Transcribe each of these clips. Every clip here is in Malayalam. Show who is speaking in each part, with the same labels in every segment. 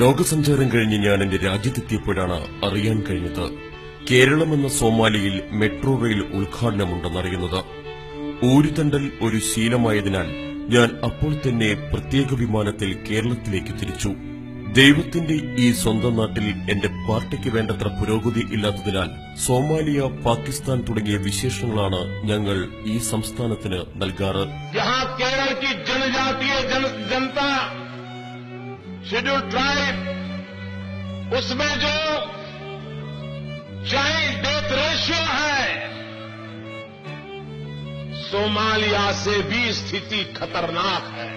Speaker 1: ലോകസഞ്ചാരം കഴിഞ്ഞ് ഞാൻ എന്റെ രാജ്യത്തെത്തിയപ്പോഴാണ് അറിയാൻ കഴിഞ്ഞത്. കേരളം എന്ന സോമാലിയിൽ മെട്രോ റെയിൽ ഉദ്ഘാടനമുണ്ടെന്നറിയുന്നത്. ഊരുതണ്ടൽ ഒരു ശീലമായതിനാൽ ഞാൻ അപ്പോൾ തന്നെ പ്രത്യേക വിമാനത്തിൽ കേരളത്തിലേക്ക് തിരിച്ചു. ദൈവത്തിന്റെ ഈ സ്വന്തം നാട്ടിൽ എന്റെ പാർട്ടിക്ക് വേണ്ടത്ര പുരോഗതി ഇല്ലാത്തതിനാൽ സോമാലിയ പാകിസ്ഥാൻ തുടങ്ങിയ വിശേഷങ്ങളാണ് ഞങ്ങൾ ഈ സംസ്ഥാനത്തിന് നൽകാറ്.
Speaker 2: ജനജാതീയ ജനതാ शेड्यूल ट्राइब उसमें जो चाइल्ड डेथ रेशियो है सोमालिया से भी स्थिति खतरनाक है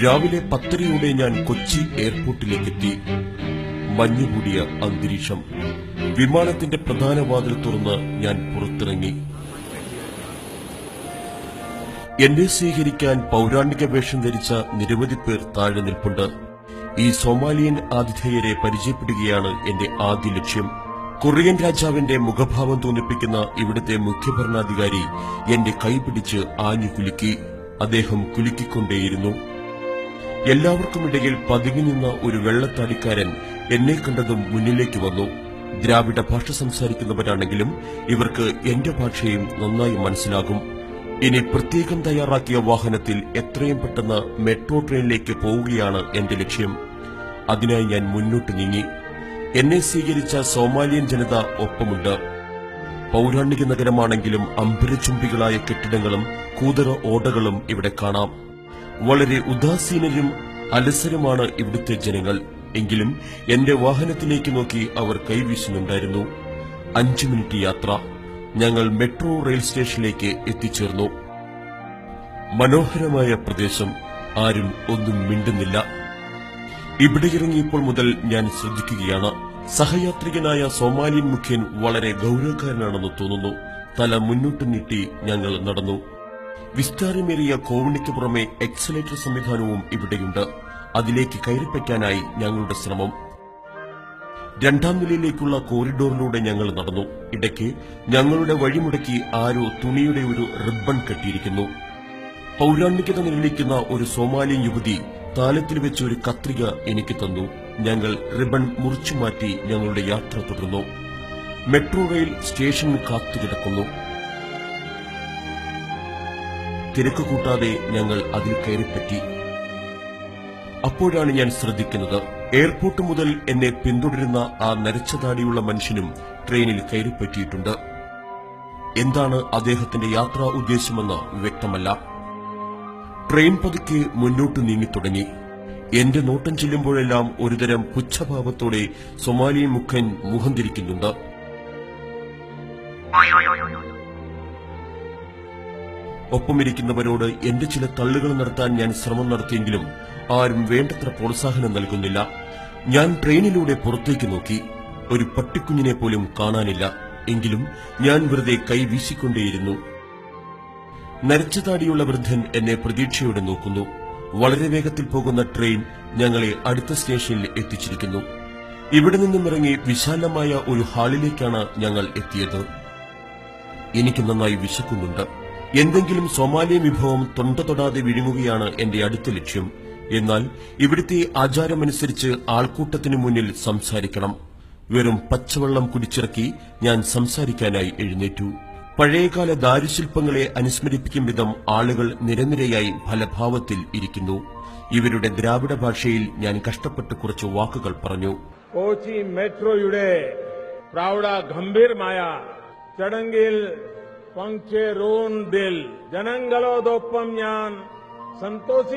Speaker 1: രാവിലെ പത്തരയോടെ ഞാൻ കൊച്ചി എയർപോർട്ടിലേക്കെത്തി മഞ്ഞുകൂടിയ അന്തരീക്ഷം വിമാനത്തിന്റെ പ്രധാന വാതിൽ തുറന്ന് ഞാൻ പുറത്തിറങ്ങി എന്നെ സ്വീകരിക്കാൻ പൌരാണിക വേഷം ധരിച്ച നിരവധി പേർ താഴെ നിൽപ്പുണ്ട്. ഈ സോമാലിയൻ ആതിഥേയരെ പരിചയപ്പെടുകയാണ് എന്റെ ആദ്യ ലക്ഷ്യം. കൊറിയൻ രാജാവിന്റെ മുഖഭാവം തോന്നിപ്പിക്കുന്ന ഇവിടുത്തെ മുഖ്യഭരണാധികാരി എന്റെ കൈപിടിച്ച് ആഞ്ഞു കുലുക്കി. അദ്ദേഹം കുലുക്കിക്കൊണ്ടേയിരുന്നു. എല്ലാവർക്കുമിടയിൽ പതുങ്ങി നിന്ന ഒരു വെള്ളത്താടിക്കാരൻ എന്നെ കണ്ടതും മുന്നിലേക്ക് വന്നു. ദ്രാവിഡ ഭാഷ സംസാരിക്കുന്നവരാണെങ്കിലും ഇവർക്ക് എന്റെ ഭാഷയും നന്നായി മനസ്സിലാകും. ഇനി പ്രത്യേകം തയ്യാറാക്കിയ വാഹനത്തിൽ എത്രയും പെട്ടെന്ന് മെട്രോ ട്രെയിനിലേക്ക് പോവുകയാണ് എന്റെ ലക്ഷ്യം. അതിനായി ഞാൻ മുന്നോട്ട് നീങ്ങി. എന്നെ സ്വീകരിച്ച സോമാലിയൻ ജനത ഒപ്പമുണ്ട്. പൗരാണിക നഗരമാണെങ്കിലും അമ്പരചുംബികളായ കെട്ടിടങ്ങളും കൂതറ ഓടകളും ഇവിടെ കാണാം. വളരെ ഉദാസീനരും അലസരുമാണ് ഇവിടുത്തെ ജനങ്ങൾ. എങ്കിലും എന്റെ വാഹനത്തിലേക്ക് നോക്കി അവർ കൈവീശുന്നുണ്ടായിരുന്നു. അഞ്ചു മിനിറ്റ് യാത്ര. ഞങ്ങൾ മെട്രോ റെയിൽ സ്റ്റേഷനിലേക്ക് എത്തിച്ചേർന്നു. മനോഹരമായ പ്രദേശം ആരും ഒന്നും മിണ്ടുന്നില്ല. ഇവിടെ ഇറങ്ങിയപ്പോൾ മുതൽ ഞാൻ ശ്രദ്ധിക്കുകയാണ്. സഹയാത്രികനായ സോമാലിയൻ മുഖ്യൻ വളരെ ഗൌരവക്കാരനാണെന്ന് തോന്നുന്നു. തല മുന്നോട്ട് നീട്ടി ഞങ്ങൾ നടന്നു. വിസ്താരമേറിയ കോവിഡിക്ക് പുറമെ എക്സലേറ്റർ സംവിധാനവും ഇവിടെയുണ്ട്. അതിലേക്ക് കയറിപ്പറ്റാനായി ഞങ്ങളുടെ ശ്രമം. രണ്ടാം നിലയിലേക്കുള്ള കോറിഡോറിലൂടെ ഞങ്ങൾ നടന്നു. ഇടയ്ക്ക് ഞങ്ങളുടെ വഴിമുടക്കി ആരോ തുണിയുടെ ഒരു റിബൺ കെട്ടിയിരിക്കുന്നു. പൗരാണികത നിലനിൽക്കുന്ന ഒരു സോമാലിയൻ യുവതി താലത്തിൽ വെച്ച് ഒരു കത്രിക എനിക്ക് തന്നു. ഞങ്ങൾ റിബൺ മുറിച്ചു മാറ്റി ഞങ്ങളുടെ യാത്ര തുടർന്നു. മെട്രോ റെയിൽ സ്റ്റേഷൻ കാത്തുകിടക്കുന്നു തിരക്ക് കൂട്ടാതെ ഞങ്ങൾ അതിൽ കയറിപ്പറ്റി. അപ്പോഴാണ് ഞാൻ ശ്രദ്ധിക്കുന്നത്. എയർപോർട്ട് മുതൽ എന്നെ പിന്തുടരുന്ന ആ നരച്ച നരച്ചതാടിയുള്ള മനുഷ്യനും ട്രെയിനിൽ കയറിപ്പറ്റിയിട്ടുണ്ട്. എന്താണ് അദ്ദേഹത്തിന്റെ യാത്രാ ഉദ്ദേശമെന്ന് വ്യക്തമല്ല. ട്രെയിൻ പതുക്കെ മുന്നോട്ട് നീങ്ങിത്തുടങ്ങി എന്റെ നോട്ടം ചെല്ലുമ്പോഴെല്ലാം ഒരുതരം പുച്ഛഭാവത്തോടെ സൊമാലിയൻ മുഖൻ മുഖം തിരിക്കുന്നുണ്ട്. ഒപ്പമിരിക്കുന്നവരോട് എന്റെ ചില തള്ളുകൾ നടത്താൻ ഞാൻ ശ്രമം നടത്തിയെങ്കിലും ആരും വേണ്ടത്ര പ്രോത്സാഹനം നൽകുന്നില്ല. ഞാൻ ട്രെയിനിലൂടെ പുറത്തേക്ക് നോക്കി. ഒരു പട്ടിക്കുഞ്ഞിനെ പോലും കാണാനില്ല. എങ്കിലും ഞാൻ വെറുതെ കൈ വീശിക്കൊണ്ടേയിരുന്നു. നരച്ചതാടിയുള്ള വൃദ്ധൻ എന്നെ പ്രതീക്ഷയോടെ നോക്കുന്നു. വളരെ വേഗത്തിൽ പോകുന്ന ട്രെയിൻ ഞങ്ങളെ അടുത്ത സ്റ്റേഷനിൽ എത്തിച്ചിരിക്കുന്നു. ഇവിടെ നിന്നും ഇറങ്ങി വിശാലമായ ഒരു ഹാളിലേക്കാണ് ഞങ്ങൾ എത്തിയത്. എനിക്ക് നന്നായി വിശക്കുന്നുണ്ട്. എന്തെങ്കിലും സൊമാലിയൻ വിഭവം തൊണ്ട തൊടാതെ വിഴുങ്ങുകയാണ് എന്റെ അടുത്ത ലക്ഷ്യം. എന്നാൽ ഇവിടുത്തെ ആചാരമനുസരിച്ച് ആൾക്കൂട്ടത്തിനു മുന്നിൽ സംസാരിക്കണം. വെറും പച്ചവെള്ളം കുടിച്ചിറക്കി ഞാൻ സംസാരിക്കാനായി എഴുന്നേറ്റു. പഴയകാല ദാരുശില്പങ്ങളെ അനുസ്മരിപ്പിക്കും വിധം ആളുകൾ നിരനിരയായി ഫലഭാവത്തിൽ ഇരിക്കുന്നു. ഇവരുടെ ദ്രാവിഡ ഭാഷയിൽ ഞാൻ കഷ്ടപ്പെട്ട് കുറച്ച് വാക്കുകൾ പറഞ്ഞു.
Speaker 2: കോച്ചി മെട്രോയുടെ പ്രൗഢ ഗംഭീരമായ ചടങ്ങിൽ ജനങ്ങളോടൊപ്പം ഞാൻ നരച്ച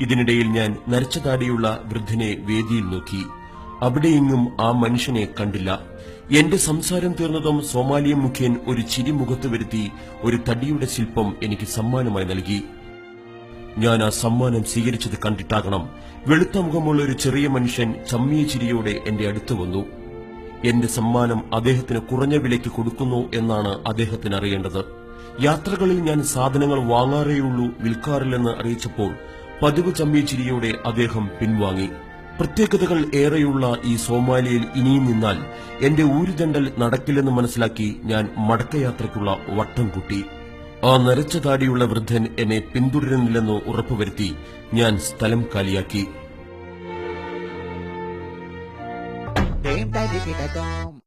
Speaker 1: ഇതിനിടയിൽ നരച്ചതാടിയുള്ള വൃദ്ധനെ വേദിയിൽ നോക്കി. അവിടെയെങ്ങും ആ മനുഷ്യനെ കണ്ടില്ല. എന്റെ സംസാരം തീർന്നതും സോമാലിയ മുഖ്യൻ ഒരു ചിരി മുഖത്ത് വരുത്തി ഒരു തടിയുടെ ശില്പം എനിക്ക് സമ്മാനമായി നൽകി. ഞാൻ ആ സമ്മാനം സ്വീകരിച്ചത് കണ്ടിട്ടാകണം. വെളുത്ത മുഖമുള്ള ഒരു ചെറിയ മനുഷ്യൻ ചമ്മിയ ചിരിയോടെ എന്റെ അടുത്ത് വന്നു. എന്റെ സമ്മാനം അദ്ദേഹത്തിന് കുറഞ്ഞ വിലയ്ക്ക് കൊടുക്കുന്നു എന്നാണ് അദ്ദേഹത്തിന് അറിയേണ്ടത്. യാത്രകളിൽ ഞാൻ സാധനങ്ങൾ വാങ്ങാറേയുള്ളൂ വിൽക്കാറില്ലെന്ന് അറിയിച്ചപ്പോൾ പതിവ് ചമ്മിയ ചിരിയോടെ അദ്ദേഹം പിൻവാങ്ങി. പ്രത്യേകതകൾ ഏറെയുള്ള ഈ സോമാലിയയിൽ ഇനിയും നിന്നാൽ എന്റെ ഊരുദണ്ടൽ നടക്കില്ലെന്ന് മനസ്സിലാക്കി ഞാൻ മടക്കയാത്രയ്ക്കുള്ള വട്ടം കൂട്ടി. ആ നരച്ച താടിയുള്ള വൃദ്ധൻ എന്നെ പിന്തുടരുന്നില്ലെന്ന് ഉറപ്പുവരുത്തി ഞാൻ സ്ഥലം കാലിയാക്കി.
Speaker 3: Get it.